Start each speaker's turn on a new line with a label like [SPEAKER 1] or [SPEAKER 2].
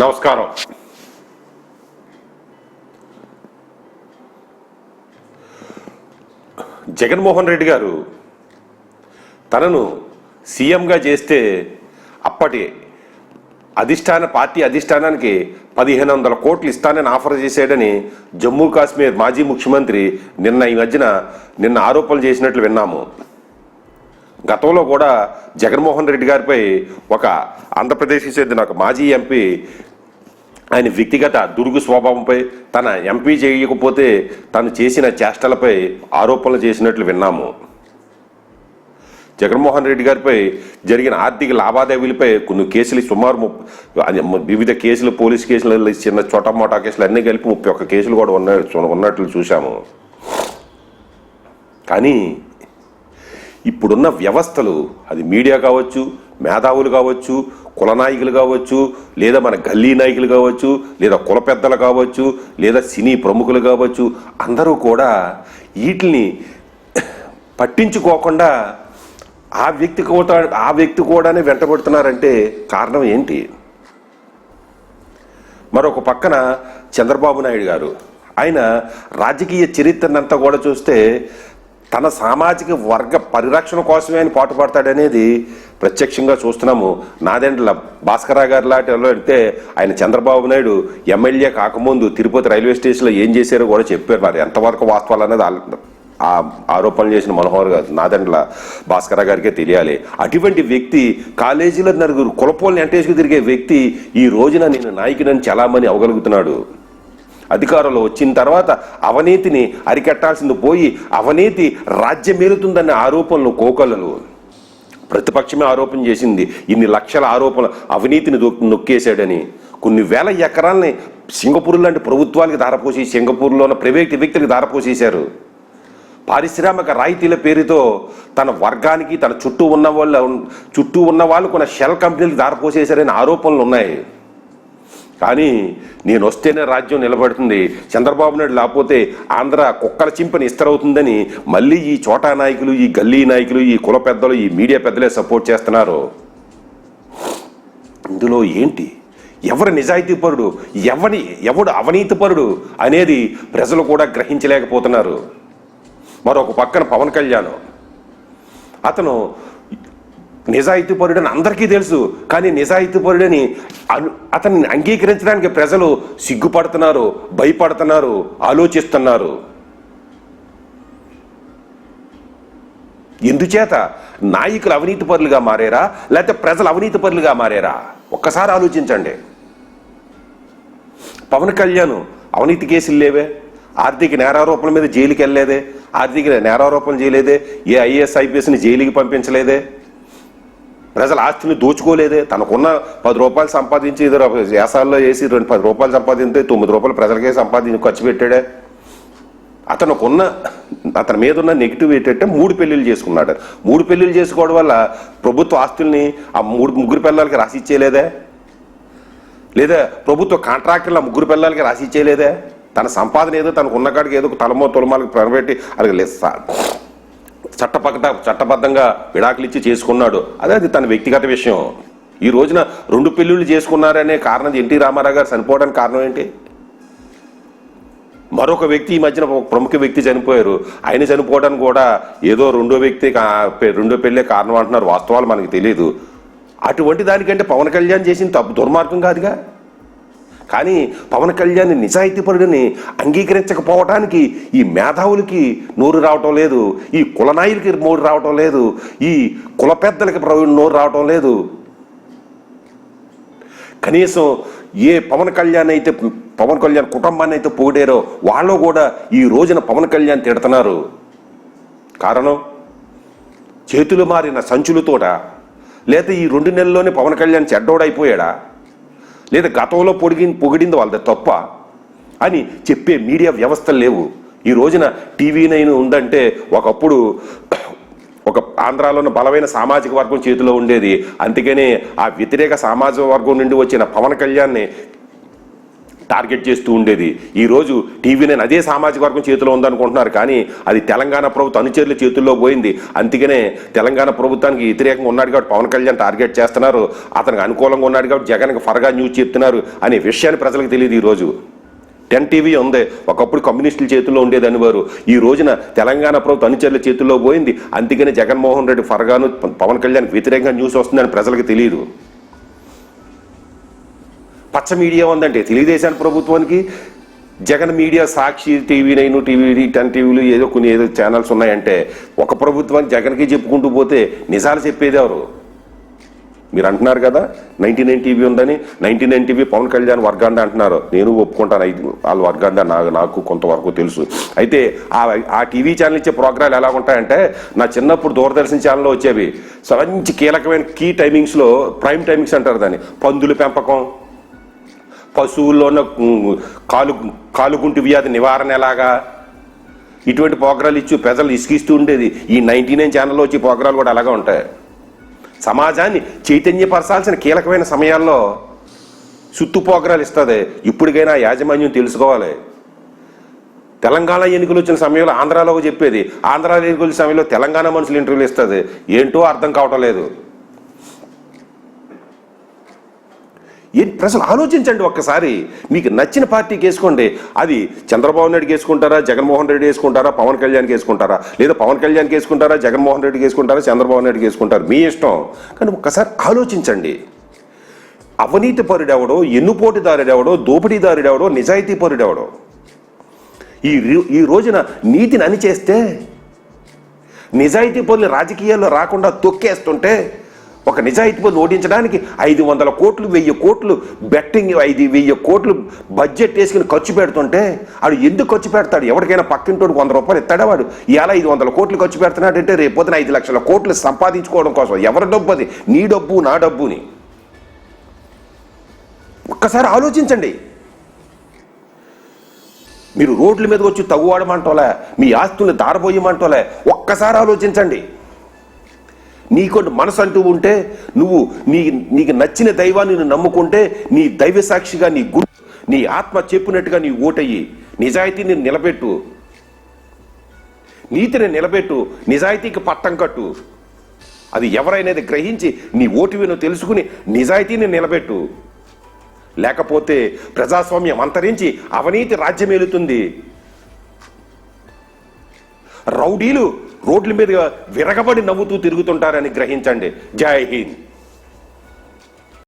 [SPEAKER 1] నమస్కారం. జగన్మోహన్ రెడ్డి గారు తనను సీఎంగా చేస్తే అప్పటి అధిష్టాన పార్టీ అధిష్టానానికి పదిహేను వందల కోట్లు ఇస్తానని ఆఫర్ చేశాడని జమ్మూ కాశ్మీర్ మాజీ ముఖ్యమంత్రి నిన్న ఈ మధ్యన నిన్న ఆరోపణలు చేసినట్లు విన్నాము. గతంలో కూడా జగన్మోహన్ రెడ్డి గారిపై ఒక ఆంధ్రప్రదేశ్కి చెందిన ఒక మాజీ ఎంపీ ఆయన వ్యక్తిగత దురుగు స్వభావంపై తన ఎంపీ చేయకపోతే తను చేసిన చేష్టలపై ఆరోపణలు చేసినట్లు విన్నాము. జగన్మోహన్ రెడ్డి గారిపై జరిగిన ఆర్థిక లావాదేవీలపై కొన్ని కేసులు సుమారు ముప్- వివిధ కేసులు పోలీస్ కేసులు చిన్న చోటమోటా కేసులు అన్నీ కలిపి ముప్పై ఒక్క కేసులు కూడా ఉన్న ఉన్నట్లు చూశాము. కానీ ఇప్పుడున్న వ్యవస్థలు అది మీడియా కావచ్చు మేధావులు కావచ్చు కుల నాయకులు కావచ్చు లేదా మన గల్లీ నాయకులు కావచ్చు లేదా కుల పెద్దలు కావచ్చు లేదా సినీ ప్రముఖులు కావచ్చు అందరూ కూడా వీటిని పట్టించుకోకుండా ఆ వ్యక్తి కూడా ఆ వ్యక్తి కూడానే వెంటబడుతున్నారంటే కారణం ఏంటి? మరొక పక్కన చంద్రబాబు నాయుడు గారు. ఆయన రాజకీయ చరిత్రనంతా కూడా చూస్తే తన సామాజిక వర్గ పరిరక్షణ కోసమే ఆయన పాటుపడతాడనేది ప్రత్యక్షంగా చూస్తున్నాము. నాదెండ్ల భాస్కర గారి లాంటి అంటే ఆయన చంద్రబాబు నాయుడు ఎమ్మెల్యే కాకముందు తిరుపతి రైల్వే స్టేషన్లో ఏం చేశారో కూడా చెప్పారు. మరి ఎంతవరకు వాస్తవాలు అనేది ఆ ఆరోపణలు చేసిన మనోహర్ గారు నాదండ్ల భాస్కర గారికే తెలియాలి. అటువంటి వ్యక్తి కాలేజీలో నలుగురు కులపోల్ని ఎంటేసుకు తిరిగే వ్యక్తి ఈ రోజున నేను నాయకుడని చలామణి అవగలుగుతున్నాడు అధికారంలో వచ్చిన తర్వాత అవినీతిని అరికట్టాల్సింది పోయి అవినీతి రాజ్యమేలుతుందన్న ఆరోపణలు కోకలలు ప్రతిపక్షమే ఆరోపణ చేసింది. ఇన్ని లక్షల ఆరోపణ అవినీతిని నొక్కేశాడని. కొన్ని వేల ఎకరాలని సింగపూర్ లాంటి ప్రభుత్వాలకి దారపోసి సింగపూర్లో ఉన్న ప్రైవేట్ వ్యక్తులకు దారపోసేశారు పారిశ్రామిక రాయితీల పేరుతో తన వర్గానికి తన చుట్టూ ఉన్న వాళ్ళ చుట్టూ ఉన్న వాళ్ళు కొన్ని షెల్ కంపెనీలకు దారపోసేశారనే ఆరోపణలు ఉన్నాయి కానీ నేను వస్తేనే రాజ్యం నిలబడుతుంది. చంద్రబాబు నాయుడు లేకపోతే ఆంధ్ర కుక్కల చింపని ఇస్తరవుతుందని మళ్ళీ ఈ చోటా నాయకులు ఈ గల్లీ నాయకులు ఈ కుల పెద్దలు ఈ మీడియా పెద్దలే సపోర్ట్ చేస్తున్నారు. ఇందులో ఏంటి? ఎవరు నిజాయితీపరుడు ఎవని ఎవడు అవినీతిపరుడు అనేది ప్రజలు కూడా గ్రహించలేకపోతున్నారు. మరొక పక్కన పవన్ కళ్యాణ్. అతను నిజాయితీపరుడని అందరికీ తెలుసు కానీ నిజాయితీపరుడని అను- అతన్ని అంగీకరించడానికి ప్రజలు సిగ్గుపడుతున్నారు భయపడుతున్నారు ఆలోచిస్తున్నారు. ఎందుచేత నాయకులు అవినీతి పరులుగా మారారా లేకపోతే ప్రజలు అవినీతి పరులుగా మారారా? ఒక్కసారి ఆలోచించండి. పవన్ కళ్యాణ్ అవినీతి కేసులు లేవే ఆర్థిక నేరారోపణల మీద జైలుకి వెళ్ళలేదే ఆర్థిక నేరారోపణ చేయలేదే ఏ ఐఏఎస్ ఐపీఎస్ని జైలుకి పంపించలేదే. ప్రజల ఆస్తిని దోచుకోలేదే. తనకున్న పది రూపాయలు సంపాదించి ఇద్దరు వేసాల్లో వేసి రెండు పది రూపాయలు సంపాదించే తొమ్మిది రూపాయలు ప్రజలకే సంపాదించి ఖర్చు పెట్టాడే. అతనుకున్న అతని మీద ఉన్న నెగిటివ్ ఏంటంటే మూడు పెళ్ళిళ్ళు చేసుకున్నాడు. మూడు పెళ్ళిళ్ళు చేసుకోవడం వల్ల ప్రభుత్వ ఆస్తుల్ని ఆ మూడు ముగ్గురు పిల్లలకి రాసి ఇచ్చేయలేదే లేదా ప్రభుత్వ కాంట్రాక్టర్లు ఆ ముగ్గురు పిల్లలకి రాసి ఇచ్చేయలేదే తన సంపాదన ఏదో తనకు ఉన్న కాడికి ఏదో తలమో తొలమాలకు ప్రనబెట్టి లేదు సార్ చట్టపక్కట చట్టబద్ధంగా విడాకులు ఇచ్చి చేసుకున్నాడు. అదే అది తన వ్యక్తిగత విషయం. ఈ రోజున రెండు పెళ్ళిళ్ళు చేసుకున్నారనే కారణం ఎన్టీ రామారావు గారు చనిపోవడానికి కారణం ఏంటి? మరొక వ్యక్తి ఈ మధ్యన ఒక ప్రముఖ వ్యక్తి చనిపోయారు. ఆయన చనిపోవడానికి కూడా ఏదో రెండో వ్యక్తి రెండో పెళ్ళే కారణం అంటున్నారు. వాస్తవాలు మనకు తెలియదు అటువంటి దానికంటే పవన్ కళ్యాణ్ చేసిన తప్పు దుర్మార్గం కాదుగా? కానీ పవన్ కళ్యాణ్ నిజాయితీపరుడిని అంగీకరించకపోవటానికి ఈ మేధావులకి నోరు రావటం లేదు ఈ కులనాయులకి నోరు రావటం లేదు ఈ కుల పెద్దలకి నోరు రావటం లేదు. కనీసం ఏ పవన్ కళ్యాణ్ అయితే పవన్ కళ్యాణ్ కుటుంబాన్ని అయితే పొగిడారో వాళ్ళు కూడా ఈ రోజున పవన్ కళ్యాణ్ తిడుతున్నారు. కారణం? చేతులు మారిన సంచులతోట లేదా ఈ రెండు నెలల్లోనే పవన్ కళ్యాణ్ చెడ్డోడైపోయాడా? లేదా గతంలో పొడిగి పొగిడింది వాళ్ళది తప్ప అని చెప్పే మీడియా వ్యవస్థలు లేవు. ఈ రోజున టీవీ నైన్ ఉందంటే ఒకప్పుడు ఒక ఆంధ్రాలోని ఉన్న బలమైన సామాజిక వర్గం చేతిలో ఉండేది. అందుకనే ఆ వ్యతిరేక సామాజిక వర్గం నుండి వచ్చిన పవన్ కళ్యాణ్ని టార్గెట్ చేస్తూ ఉండేది. ఈరోజు టీవీ నేను అదే సామాజిక వర్గం చేతిలో ఉందనుకుంటున్నారు. కానీ అది తెలంగాణ ప్రభుత్వ అనుచరుల చేతుల్లో పోయింది. అందుకనే తెలంగాణ ప్రభుత్వానికి వ్యతిరేకంగా ఉన్నాడు కాబట్టి పవన్ కళ్యాణ్ టార్గెట్ చేస్తున్నారు. అతనికి అనుకూలంగా ఉన్నాడు కాబట్టి జగన్కి ఫరగా న్యూస్ చెప్తున్నారు అనే విషయాన్ని ప్రజలకు తెలియదు ఈరోజు టెన్ టీవీ ఉంది. ఒకప్పుడు కమ్యూనిస్టుల చేతుల్లో ఉండేదని వారు. ఈ రోజున తెలంగాణ ప్రభుత్వ అనుచరుల చేతుల్లో పోయింది. అందుకనే జగన్మోహన్ రెడ్డి ఫరగాను పవన్ కళ్యాణ్ వ్యతిరేకంగా న్యూస్ వస్తుందని ప్రజలకు తెలియదు. పచ్చ మీడియా ఉందంటే తెలుగుదేశం ప్రభుత్వానికి Jagan media Sakshi TV nine TV ten టీవీలు ఏదో కొన్ని ఏదో ఛానల్స్ ఉన్నాయంటే ఒక ప్రభుత్వానికి జగన్కి చెప్పుకుంటూ పోతే నిజాలు చెప్పేది ఎవరు? మీరు అంటున్నారు కదా నైన్టీ నైన్ టీవీ ఉందని ninety nine TV Pawan Kalyan వర్గాండ అంటున్నారు. నేను ఒప్పుకుంటాను ఐదు వాళ్ళ వర్గాండ నాకు నాకు కొంతవరకు తెలుసు. అయితే ఆ ఆ టీవీ ఛానల్ ఇచ్చే ప్రోగ్రాలు ఎలా ఉంటాయంటే నా చిన్నప్పుడు దూరదర్శన్ ఛానల్లో వచ్చేవి. సో మంచి కీలకమైన కీ టైమింగ్స్లో ప్రైమ్ టైమింగ్స్ అంటారు దాన్ని. పందుల పెంపకం పశువుల్లో ఉన్న కాలు కాలుగుంటి వ్యాధి నివారణ ఎలాగా? ఇటువంటి పోగ్రాలు ఇచ్చి ప్రజలు ఇసుకిస్తూ ఉండేది. ఈ నైన్టీ నైన్ ఛానల్లో వచ్చే పోగ్రాలు కూడా అలాగే ఉంటాయి. సమాజాన్ని చైతన్యపరచాల్సిన కీలకమైన సమయాల్లో సుత్తు పోగ్రాలు ఇస్తుంది. ఇప్పటికైనా యాజమాన్యం తెలుసుకోవాలి. తెలంగాణ ఎన్నికలు వచ్చిన సమయంలో ఆంధ్రాలో చెప్పేది. ఆంధ్రాలో ఎన్నికలు సమయంలో తెలంగాణ మనుషులు ఇంటర్వ్యూలు ఇస్తుంది. ఏంటో అర్థం కావటం లేదు. ఏంటి ప్రజలు ఆలోచించండి ఒక్కసారి. మీకు నచ్చిన పార్టీకి వేసుకోండి. అది చంద్రబాబు నాయుడుకి వేసుకుంటారా జగన్మోహన్ రెడ్డి వేసుకుంటారా పవన్ కళ్యాణ్కి వేసుకుంటారా? లేదా పవన్ కళ్యాణ్కి వేసుకుంటారా జగన్మోహన్ రెడ్డికి వేసుకుంటారా చంద్రబాబు నాయుడుకి వేసుకుంటారు? మీ ఇష్టం. కానీ ఒక్కసారి ఆలోచించండి. అవినీతి పరుడెవడో ఎన్నుపోటుదారుడెవడో దోపిడీదారుడెవడో నిజాయితీ పరుడెవడో. ఈ రి- ఈ రోజున నీతిని అణిచేస్తే నిజాయితీ పనులు రాజకీయాల్లో రాకుండా తొక్కేస్తుంటే ఒక నిజాయితీ పనులు ఓడించడానికి ఐదు వందల కోట్లు వెయ్యి కోట్లు బెట్టింగ్ ఐదు వెయ్యి కోట్లు బడ్జెట్ వేసుకుని ఖర్చు పెడుతుంటే వాడు ఎందుకు ఖర్చు పెడతాడు? ఎవరికైనా పక్కింటోడు వంద రూపాయలు ఇస్తాడా వాడు? ఎలా ఐదు వందల కోట్లు ఖర్చు పెడుతున్నాడంటే రేపు పొద్దున ఐదు లక్షల కోట్లు సంపాదించుకోవడం కోసం ఎవరి డబ్బు అది నీ డబ్బు నా డబ్బుని. ఒక్కసారి ఆలోచించండి. మీరు రోడ్ల మీదకి వచ్చి తగువాడమంటోలే మీ ఆస్తుల్ని దారబోయమంటోలే ఒక్కసారి ఆలోచించండి. నీకు మనసు అంటూ ఉంటే నువ్వు నీ నీకు నచ్చిన దైవాన్ని నువ్వు నమ్ముకుంటే నీ దైవ సాక్షిగా నీ గురు నీ ఆత్మ చెప్పినట్టుగా నీ ఓటయ్యి. నిజాయితీని నిలబెట్టు. నీతిని నిలబెట్టు. నిజాయితీకి పట్టం కట్టు. అది ఎవరైనది గ్రహించి నీ ఓటువిను తెలుసుకుని నిజాయితీని నిలబెట్టు. లేకపోతే ప్రజాస్వామ్యం అంతరించి అవినీతి రాజ్యమేలుతుంది. రౌడీలు రోడ్ల మీద విరగబడి నవ్వుతూ తిరుగుతుంటారని గ్రహించండి. జై హింద్.